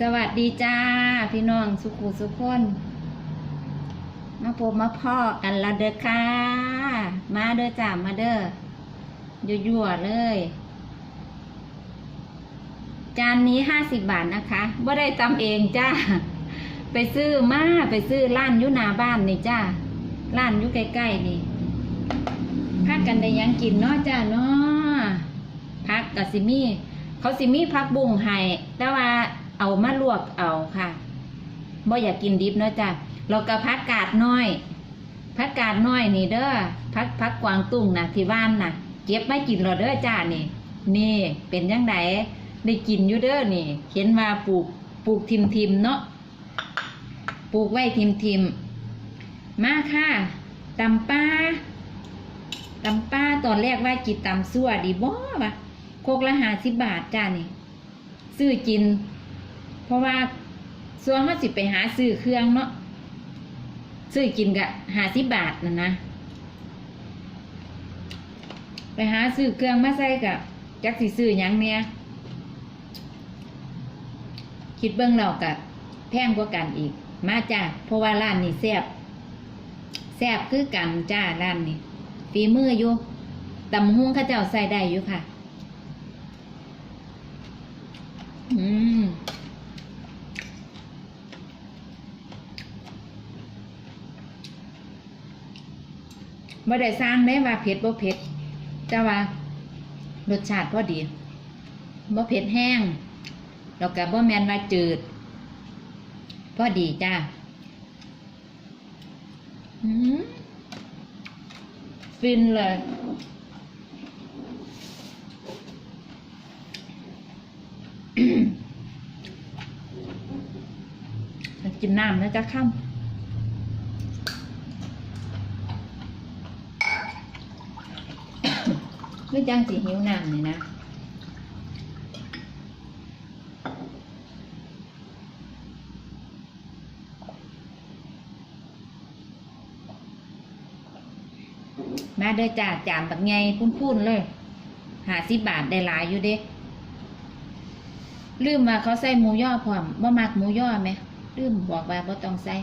สวัสดีจ้า พี่น้องสุขุสุขคนมาพบมาพ่อกันละเด้อค่ะ มาเด้อจ้ามาเด้อยั่วๆเลย จานนี้ห้าสิบบาทนะคะว่าได้ตำเองจ้า ไปซื้อมาไปซื้อร้านยุนาบ้านนี่จ้าร้านยู่ใกล้ๆนี่พักกันได้ยังกินเนาะจ้าเนาะพักกับซิมี่เขาสิมี่พักบุ้งให้แต่ว่า เอามาลวกเอาค่ะบ่อยากกินดิบเนาะจ้ะเราก็พักกาดน้อยพักกาดน้อยนี่เด้อพักพักกวางตุ้งนะที่บ้านนะเก็บไม่กินเราเด้อจ้านี่ นี่เป็นยังไงได้กินอยู่เด้อนี่ เห็นว่าปลูกปลูกทิมทิมเนาะปลูกไว้ทิมทิมมาค่ะตำป้าตำป้าตอนแรกว่ากินตำซั่วดีบ่วะโคกละหาสิบบาทจ้านี่ ซื้อกิน เพราะว่าส่วนเขาสิไปหาซื้อเครื่องเนาะซื้อกินกะหาสิบบาทนะนะไปหาซื้อเครื่องมาใส่กะจักสิซื้อยังเนี่ยคิดเบื้องเรากะแพงกว่ากันอีก มาจ้าเพราะว่าร้านนี้แซบแซบคือกันจ้าร้านนี้ฝีมืออยู่ตำหุ้งข้าเจ้าใส่ได้อยู่ค่ะ อืม บ่ได้สร้างได้ว่าเผ็ดบ่เผ็ดแต่ว่ารสชาติพอดีบ่เผ็ดแห้งแล้วก็บ่แมนว่าจืด พอดีจ้าอืมฟินเลย กินน้ำนะจ๊ะค่ำ ไม่จังสิหิวน้ำนี่นะมาเด้อจ้าจานแบบไงพุ่นๆเลยหาสิบบาทได้หลายอยู่เด้ลืมว่าเขาใส่หมูย่อพร้อมบ่มักหมูย่อไหมลืมบอกว่าบ่ต้องใส่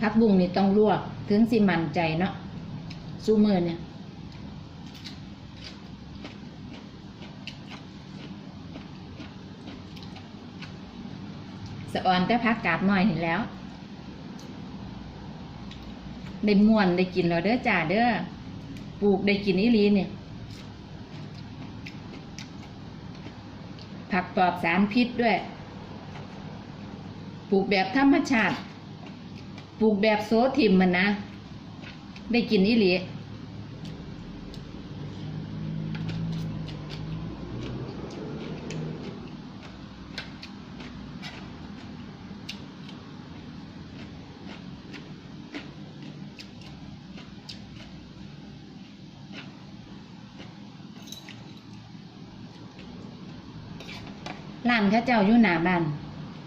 ผักบุ้งนี่ต้องลวก ถึงสิมันใจเนาะซูมือเนี่ยสะออนแต่พักกาดหน่อยเห็นแล้วได้ม่วนได้กินแล้วเด้อจ่าเด้อปลูกได้กินอีลีเนี่ยผักปลอดสารพิษด้วย ปลูกแบบธรรมชาติ ปลูกแบบโซทิมมันนะ ได้กินอีหลีร้านข้าเจ้าอยู่หน้าบ้าน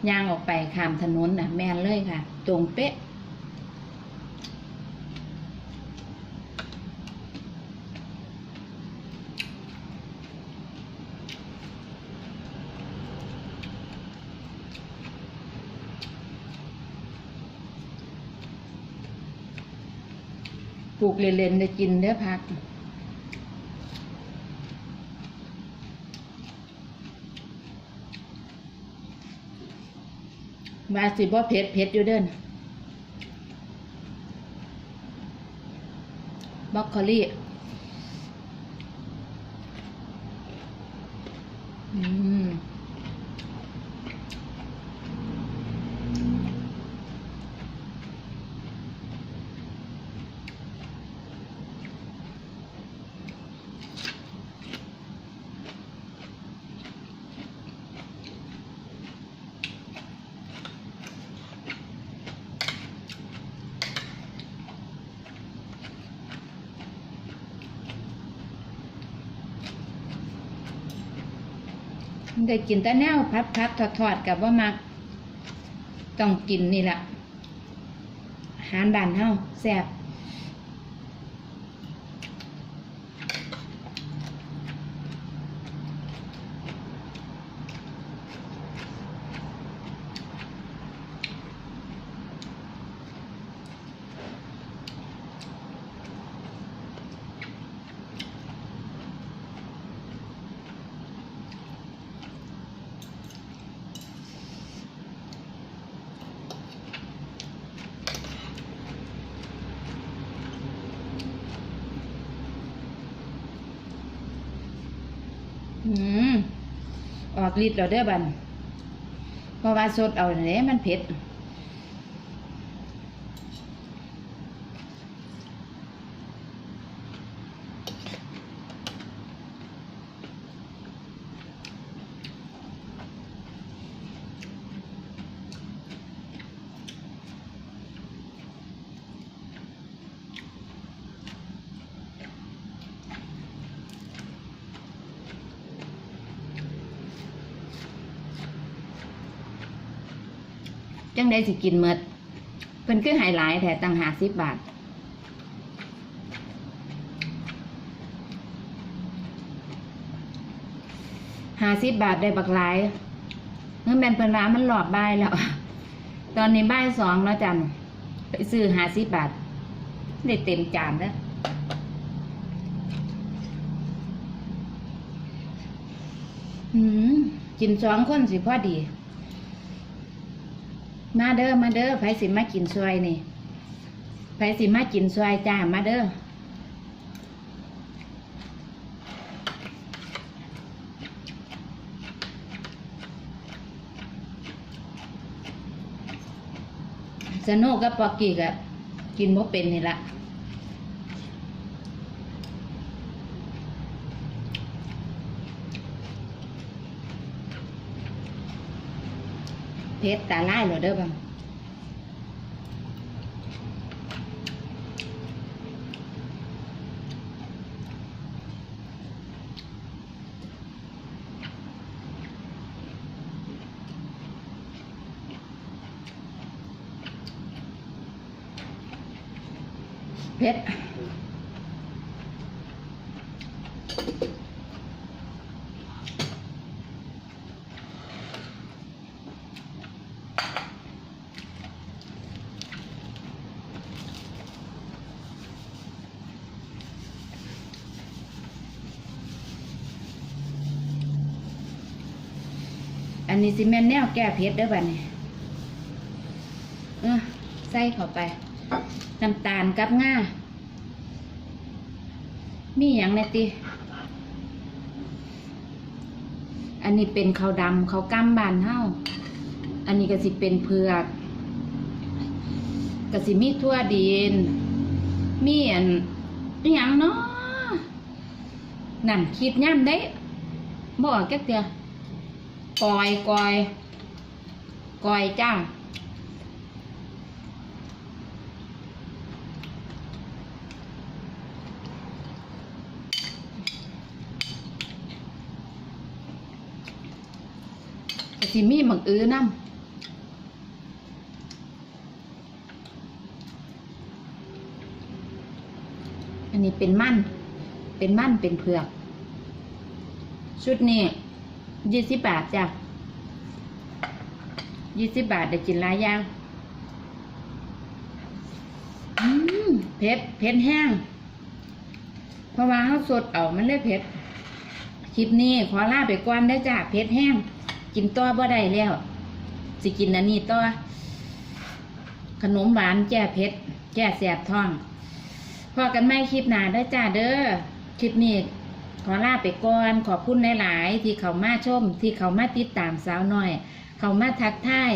ย่างออกไปขามถนนนะแมนเลยค่ะ ตรงเป๊ะ ปลูกเล่นๆได้กินเด้พักว่าสิบ่เผ็ดเผ็ดอยู่เด้นบล็อกโคลี่อืม ได้กินแต่แนวพัดพัดทอดทอดๆกับว่ามักต้องกินนี่แหละอาหารบ้านเฮาแซ่บ อืมออกฤทธิ์เราเด้อบันเพราะว่าสดเอาเนี่ยมันเผ็ด จังได้สิกินเมดเพิ่นคือหายหลายแต่ตั้งหาสิบบาท หาสิบบาทได้บักหลายเมื่อแมนเพิ่นร้านมันหลอดบ่ายแล้ว ตอนนี้บ่ายสองแล้วจันไปซื้อหาสิบบาท ได้เต็มจานแล้วอืมกินสองคนสิพอดี มาเด้อมาเด้อไผสิมากินซอยนี่ไผสิมากินซอยจ้ามาเด้อสนุกกับปอกกี้กับกินบ่เป็นนี่ละ เพชรตาไล่เหรอเด้อบังเพชร นนี้สิแม่นแนวแก้เพชรเด้อบัดนี้เออใส่เข้าไปน้ำตาลกับง่ามีอย่างในติอันนี้เป็นข้าวดำข้าวกั้มบานเฮาอันนี้ก็สิเป็นเผือกก็สิมีทั่วดิน มีอันอย่างเนาะนั่นคิดย่ำได้บอกแกเตีย กอยกอยกอยจ้าก็สิมีหมักอื้อน้ำอันนี้เป็นมั่น เป็นมั่น เป็นเผือก ชุดนี้ ยี่สิบบาทจ้ะยี่สิบบาทได้กินหลายอย่างเผ็ดเผ็ดแห้ง เพราะว่าเขาสดเอามันเลยเผ็ด คลิปนี้ขอลาไปก่อนได้จ้ะเผ็ดแห้ง กินต่อบ่ได้แล้ว สิกินอันนี้ต่อขนมหวานแก้เผ็ด แก้แสบท้อง พอกันไม่คลิปหนาได้จ้าเด้อ คลิปนี้ ขอลาไปก่อน ขอบคุณหลาย ๆ ที่เขามาชม ที่เขามาติดตามสาวหน่อย เขามาทักทาย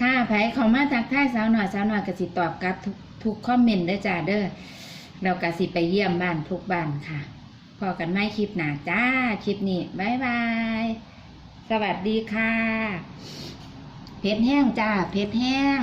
ถ้าไผเขามาทักทายสาวหน่อยสาวหน่อยก็สิตอบกลับทุกทุกคอมเมนต์ได้อจ้าเด้อเราก็สิไปเยี่ยมบ้านทุกบ้านค่ะ พอกันไม่คลิปหนาจ้า คลิปนี้บายบาย สวัสดีค่ะ เพชรแห้งจ้า เพชรแห้ง